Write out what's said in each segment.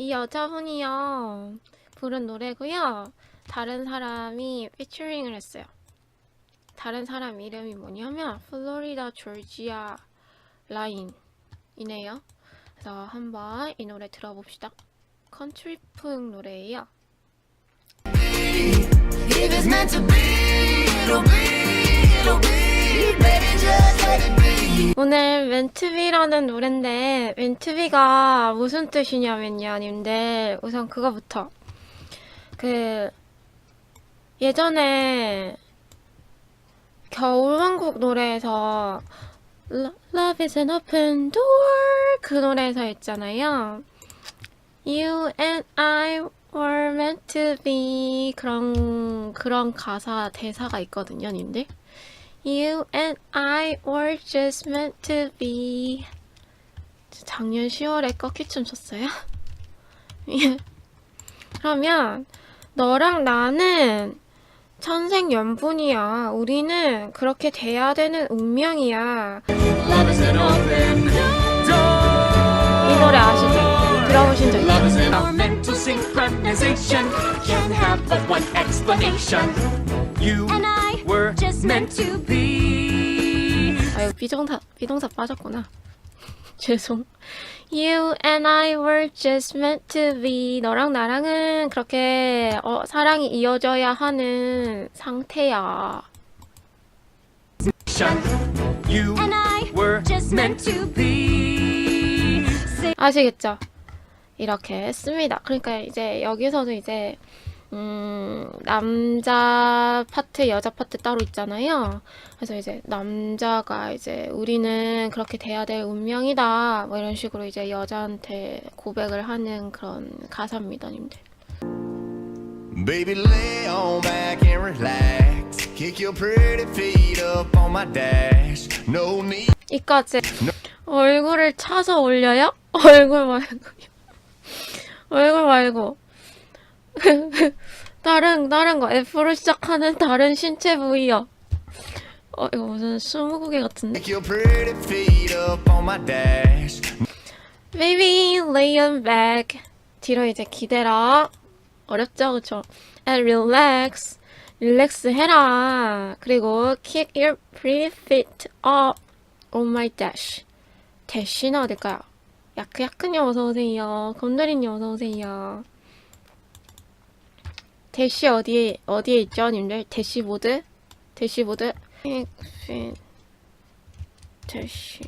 이 여자분이요 부른 노래고요. 다른 사람이 피처링을 했어요. 다른 사람 이름이 뭐냐면 플로리다 조지아 라인이네요. 그래서 한번 이 노래 들어봅시다. 컨트리풍 노래예요. If it's meant to be, it'll be, it'll be. 오늘 멘트비라는 노래인데 멘트비가 무슨 뜻이냐면요, 님들 우선 그거부터 그 예전에 겨울왕국 노래에서 Lo- Love is an open door 그 노래에서 했잖아요. You and I were meant to be 그런 그런 가사 대사가 있거든요, 님들. You and I were just meant to be. 작년 10월에 꺾기춤 췄어요. 예. 그러면 너랑 나는 천생 연분이야. 우리는 그렇게 돼야 되는 운명이야. 이 노래 아시죠? 들어보신 적 있죠? Were just meant to be. 아유 비동사 비동사 빠졌구나. 죄송. You and I were just meant to be. 너랑 나랑은 그렇게 어, 사랑이 이어져야 하는 상태야. You And I were just meant to be. 아시겠죠? 이렇게 했습니다. 그러니까 이제 여기서도 이제 음, 남자 파트, 여자 파트 따로 있잖아요. 그래서 이제 남자가 이제 우리는 그렇게 돼야 될 운명이다. 뭐 이런 식으로 이제 여자한테 고백을 하는 그런 가사입니다, 님들. Baby, lay on back and relax. Kick your pretty feet up on my dash. No need. 이까지 얼굴을 차서 올려요? 얼굴 말고요. 얼굴 말고. 다른 다른 거 F로 시작하는 다른 신체 부위요. 어 이거 무슨 스무고개 같은데? Baby, lay on back. 뒤로 이제 기대라. 어렵죠, 그쵸? And relax. 릴렉스 해라. 그리고 kick your pretty feet up on my dash. 대시는 어딜까요? 야크 야크님 어서오세요. 곰돌이님 어서오세요. 대시 어디에, 어디에 있죠, 님들? 대시보드? 대시보드? feet. 대시.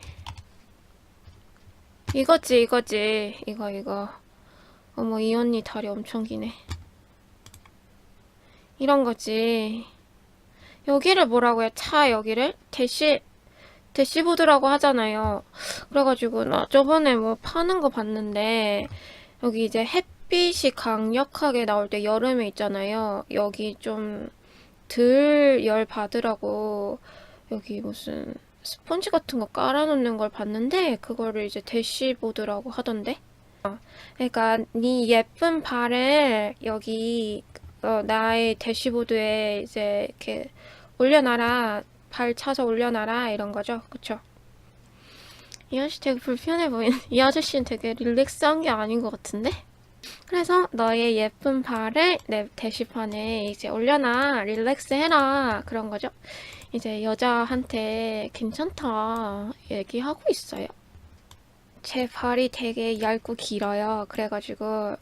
이거지, 이거지. 이거, 이거. 어머, 이 언니 다리 엄청 기네. 이런 거지. 여기를 뭐라고 해? 차 여기를? 대시, 대시보드라고 하잖아요. 그래가지고, 나 저번에 뭐 파는 거 봤는데, 여기 이제 햇 빛이 강력하게 나올 때 여름에 있잖아요. 여기 좀 덜 열 받으라고, 여기 무슨, 스펀지 같은 거 깔아놓는 걸 봤는데 그거를 이제 대시보드라고 하던데. 어, 그러니까 네 예쁜 발을 여기 어, 나의 대시보드에 이제 이렇게 올려놔라. 발 차서 올려놔라 이런 거죠. 그쵸? 이 아저씨 되게 불편해 보이는. 이 아저씨는 되게 릴렉스한 게 아닌 것 같은데? 그래서 너의 예쁜 발을 내 대시판에 이제 올려놔. 릴렉스 해라. 그런 거죠. 이제 여자한테 괜찮다 얘기하고 있어요. 제 발이 되게 얇고 길어요. 그래가지고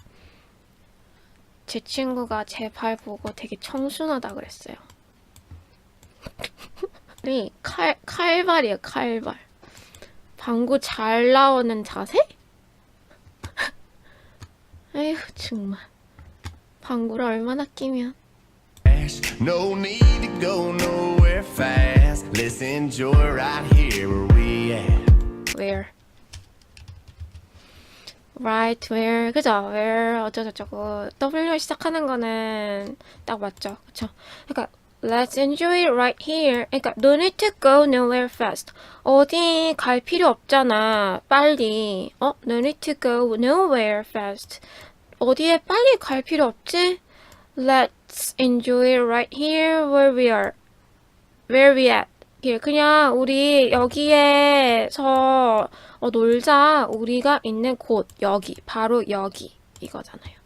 제 친구가 제 발 보고 되게 청순하다 그랬어요. 이 칼, 칼발이에요, 칼발. 방구 잘 나오는 자세? 에휴, 정말. 방구를 얼마나 끼면. No need to go nowhere fast. Let's enjoy right here where we at. where right where 그죠 where 어쩌고저쩌고 W 시작하는 거는 딱 맞죠 그쵸 그러니까 let's enjoy it right here 그러니까 no need to go nowhere fast 어디 갈 필요 없잖아 빨리 어 no need to go nowhere fast 어디에 빨리 갈 필요 없지 let's enjoy it right here where we are where we at 길 그냥 우리 여기에서 어, 놀자. 우리가 있는 곳 여기 바로 여기 이거잖아요.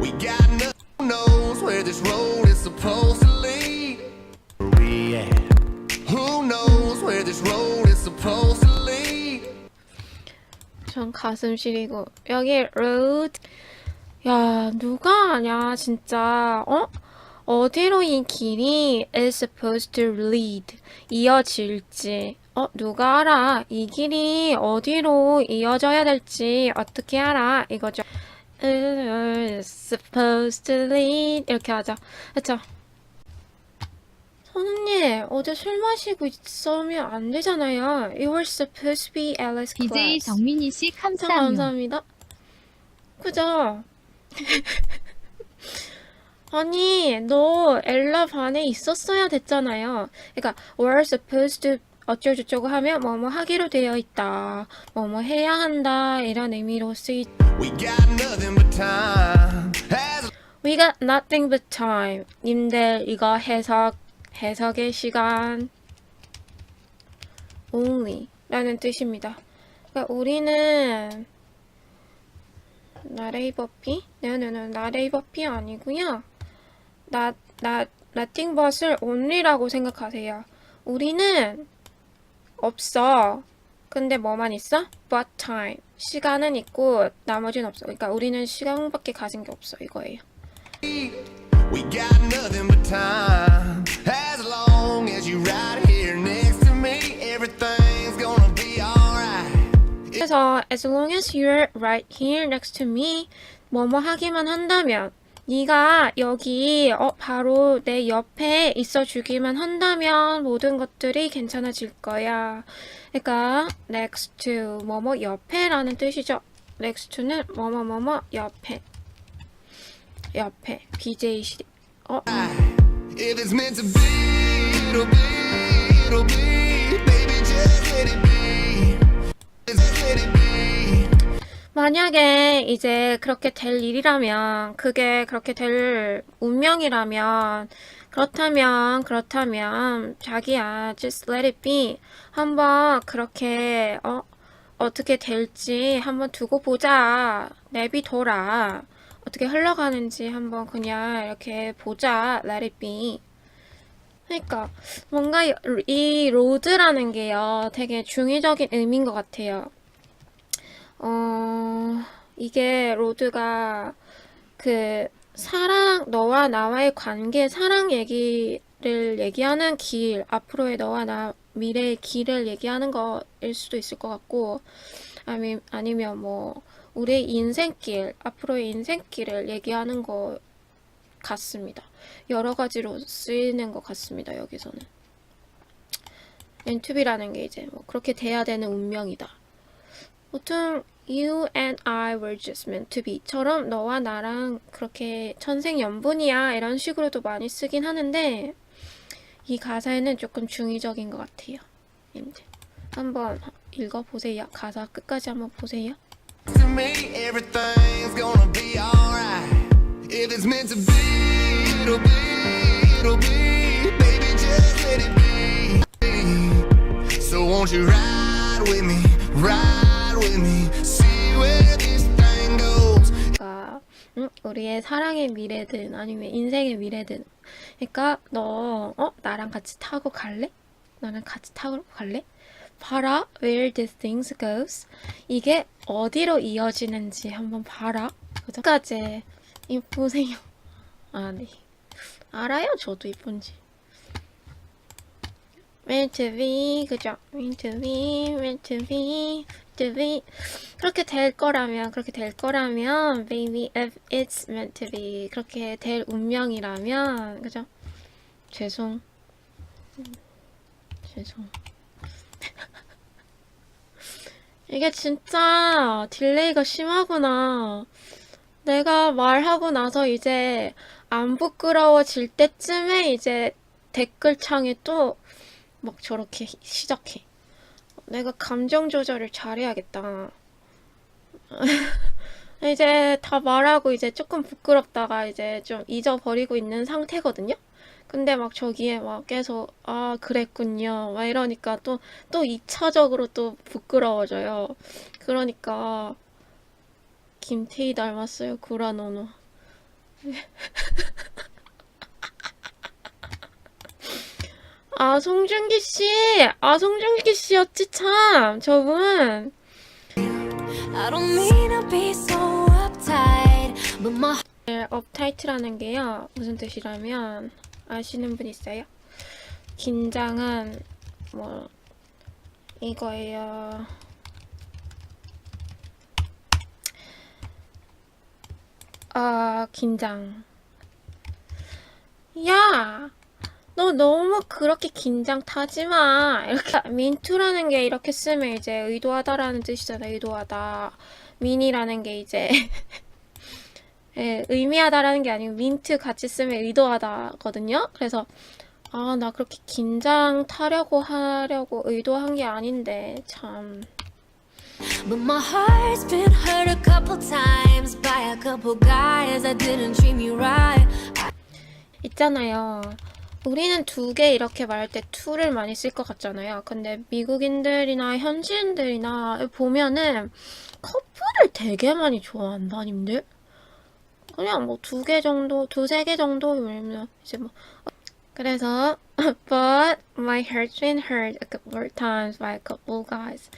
Who knows where this road is supposed to lead. We at? Who knows where this road is supposed to lead? 전 가슴 시리고 여기 road 야 누가 아냐 진짜 어 어디로 이 길이 is supposed to lead 이어질지 어 누가 알아 이 길이 어디로 이어져야 될지 어떻게 알아 이거죠 is supposed to lead 이렇게 하자 그쵸 선우님 어제 술 마시고 있으면 안 되잖아요 You were supposed to be Alice BJ class 정민희 씨참 감사합니다. 감사합니다. 그죠? 아니, 너 엘라 반에 있었어야 됐잖아요. 그러니까 were supposed to 어쩌고저쩌고 하면 뭐뭐 하기로 되어 있다. 뭐뭐 해야 한다. 이런 의미로 쓰이. We got nothing but time. As We got nothing but time. 님들 이거 해석 해석의 시간. only 라는 뜻입니다. 그러니까 우리는 나레이버피? 네네네 나레이버피 아니고요. 나, 나, nothing but을 only라고 생각하세요. 우리는 없어. 근데 뭐만 있어? but time. 시간은 있고 나머지는 없어. 그러니까 우리는 시간밖에 가진 게 없어 이거예요. we got nothing but time. As long as you right here next to me, everything's gonna be alright. 그래서 as long as you're right here next to me 뭐뭐 하기만 한다면 네가 여기 어 바로 내 옆에 있어 주기만 한다면 모든 것들이 괜찮아질 거야. 그러니까 next to 뭐뭐 옆에라는 뜻이죠. next to는 뭐뭐 뭐뭐 옆에 옆에 BJ 시리 어 If it's meant to be, it'll be, it'll be. 만약에 이제 그렇게 될 일이라면, 그게 그렇게 될 운명이라면, 그렇다면, 그렇다면, 자기야, just let it be. 한번 그렇게, 어, 어떻게 될지 한번 두고 보자. 내비둬라. 어떻게 흘러가는지 한번 그냥 이렇게 보자. let it be. 그러니까 뭔가 이- 이 로드라는 게요, 되게 중의적인 의미인 것 같아요. 어, 이게 로드가 그 사랑, 너와 나와의 관계, 사랑 얘기를 얘기하는 길, 앞으로의 너와 나 미래의 길을 얘기하는 거일 수도 있을 것 같고, 아니, 아니면 뭐, 우리의 인생길, 앞으로의 인생길을 얘기하는 것 같습니다. 여러 가지로 쓰이는 것 같습니다, 여기서는. 엔투비라는 게 이제 뭐 그렇게 돼야 되는 운명이다. 보통 you and I were just meant to be처럼 너와 나랑 그렇게 천생연분이야 이런 식으로도 많이 쓰긴 하는데 이 가사에는 조금 중의적인 것 같아요. 님들 한번 읽어보세요. 가사 끝까지 한번 보세요. to me, everything's gonna be alright. If it's meant to be, it'll be, it'll be. Baby, just let it be. So won't you ride with me, 우리의 사랑의 미래든 아니면 인생의 미래든 그러니까 너 어? 나랑 같이 타고 갈래? 나랑 같이 타고 갈래? 봐라 where this things goes 이게 어디로 이어지는지 한번 봐라 그죠? 까지 이 보세요 아네 알아요 저도 이쁜지 meant to be 그죠? meant to be meant to be to be 그렇게 될 거라면 그렇게 될 거라면 baby if it's meant to be 그렇게 될 운명이라면 그죠? 죄송. 음, 죄송. 이게 진짜 딜레이가 심하구나. 내가 말하고 나서 이제 안 부끄러워질 때쯤에 이제 댓글창에 또 막 저렇게 시작해 내가 감정 조절을 잘해야겠다. 이제 다 말하고 이제 조금 부끄럽다가 이제 좀 잊어버리고 있는 상태거든요. 근데 막 저기에 막 계속 아 그랬군요. 막 이러니까 또또 2차적으로 또 부끄러워져요. 그러니까 김태희 닮았어요. 구라노노. 아, 송중기 씨! 아, 송중기 씨였지, 참! 저분! 네, 업타이트라는 게요. 무슨 뜻이라면, 아시는 분 있어요? 긴장은, 뭐, 이거예요. 아, 긴장. 야! 너 너무 그렇게 긴장 타지 마. 이렇게, 민투라는 게 이렇게 쓰면 이제 의도하다라는 뜻이잖아, 의도하다. 민이라는 게 이제, 예, 의미하다라는 게 아니고 민트 같이 쓰면 의도하다거든요. 그래서 아, 나 그렇게 긴장 타려고 하려고 의도한 게 아닌데 참. but my heart's been hurt a couple times by a couple guys that didn't treat me right. 있잖아요. 우리는 두 개 이렇게 말할 때 to를 많이 쓸 것 같잖아요. 근데 미국인들이나 현지인들이나 보면은 커플을 되게 많이 좋아한다, 님들. 그냥 뭐 두 개 정도, 두세 개 정도, 왜냐면 이제 뭐. 그래서, but my heart's been hurt a couple times by a couple guys.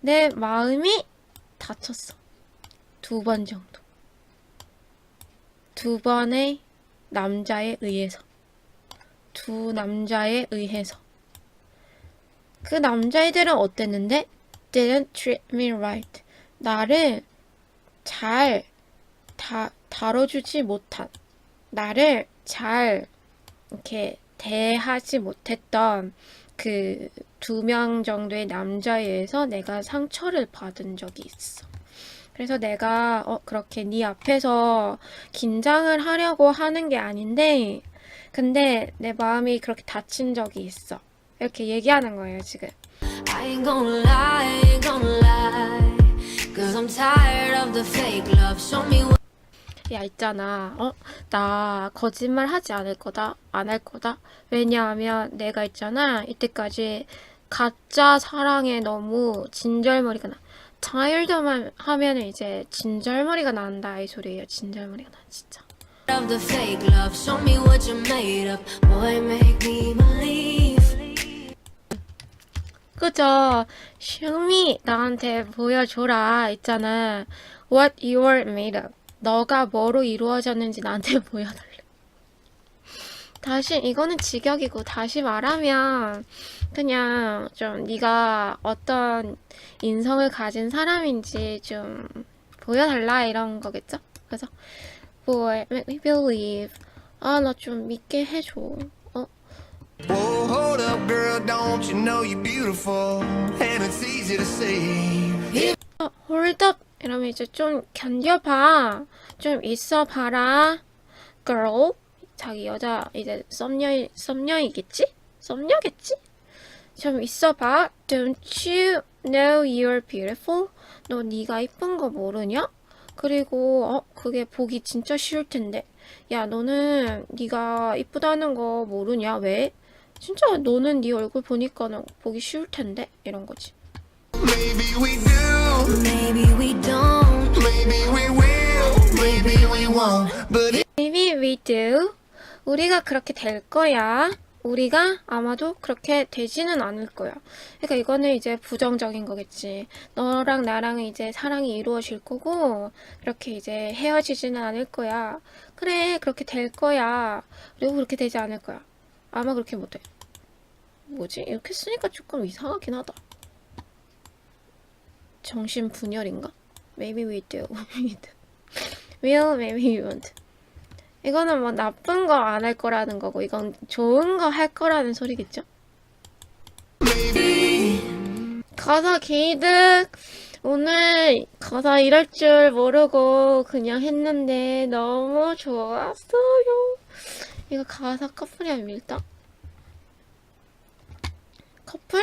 내 마음이 다쳤어. 두 번 정도. 두 번의 남자에 의해서. 두 남자에 의해서. 그 남자애들은 어땠는데? Didn't treat me right. 나를 잘 다, 다뤄주지 못한, 나를 잘 이렇게 대하지 못했던 그 두 명 정도의 남자에 의해서 내가 상처를 받은 적이 있어. 그래서 내가 어, 그렇게 네 앞에서 긴장을 하려고 하는 게 아닌데, 근데 내 마음이 그렇게 다친 적이 있어. 이렇게 얘기하는 거예요, 지금. I ain't gonna lie, ain't gonna lie. Cause I'm tired of the fake love. Show me what 야, 있잖아. 어? 나 거짓말 하지 않을 거다. 안 할 거다. 왜냐하면 내가 있잖아. 이때까지 가짜 사랑에 너무 진절머리가 나. tired만 하면은 이제 진절머리가 난다. 이 소리예요. 진절머리가 나, 진짜. Of the fake love. Show me what you're made of. Boy, make me believe. 그죠? 슈미 나한테 보여줘라. 있잖아. What you are made of. 너가 뭐로 이루어졌는지 나한테 보여달래. 다시 이거는 직역이고 다시 말하면 그냥 좀 네가 어떤 인성을 가진 사람인지 좀 보여달라 이런 거겠죠? 그래서 Boy, make me believe. 아, 나 좀 믿게 해줘. 어? Whoa, hold up, girl, don't you know you're beautiful? And it's easy to see. 어, hold up 이러면 이제 좀 견뎌봐 좀 있어봐라 girl 자기 여자 이제 썸녀 썸녀이겠지 썸녀겠지 좀 있어봐 don't you know you're beautiful 너 네가 이쁜 거 모르냐 그리고 어 그게 보기 진짜 쉬울 텐데 야 너는 네가 이쁘다는 거 모르냐 왜 진짜 너는 네 얼굴 보니까는 보기 쉬울 텐데 이런 거지 Maybe we do, Maybe we don't. maybe we will, maybe we won't. But it Maybe we do. 우리가 그렇게 될 거야. 우리가 아마도 그렇게 되지는 않을 거야. 그러니까 이거는 이제 부정적인 거겠지. 너랑 나랑은 이제 사랑이 이루어질 거고, 그렇게 이제 헤어지지는 않을 거야. 그래, 그렇게 될 거야. 그리고 그렇게 되지 않을 거야. 아마 그렇게 못해. 뭐지? 이렇게 쓰니까 조금 이상하긴 하다. 정신 분열인가? Maybe we do. We do. Will, maybe we won't. 이거는 뭐 나쁜 거 안 할 거라는 거고 이건 좋은 거 할 거라는 소리겠죠? 가사 개이득 오늘 가사 이럴 줄 모르고 그냥 했는데 너무 좋았어요. 이거 가사 커플이 아닙니까? 커플?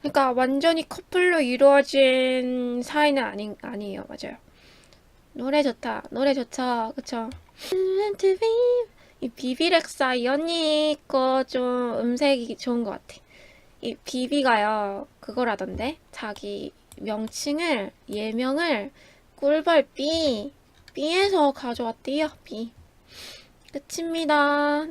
그러니까 완전히 커플로 이루어진 사이는 아니, 아니에요. 맞아요. 노래 좋다. 노래 좋죠. 그쵸? 이 비비렉사 이 언니 거 좀 음색이 좋은 것 같아. 이 비비가요 그거라던데 자기 명칭을 예명을 꿀벌 B. B에서 가져왔대요, B. 끝입니다.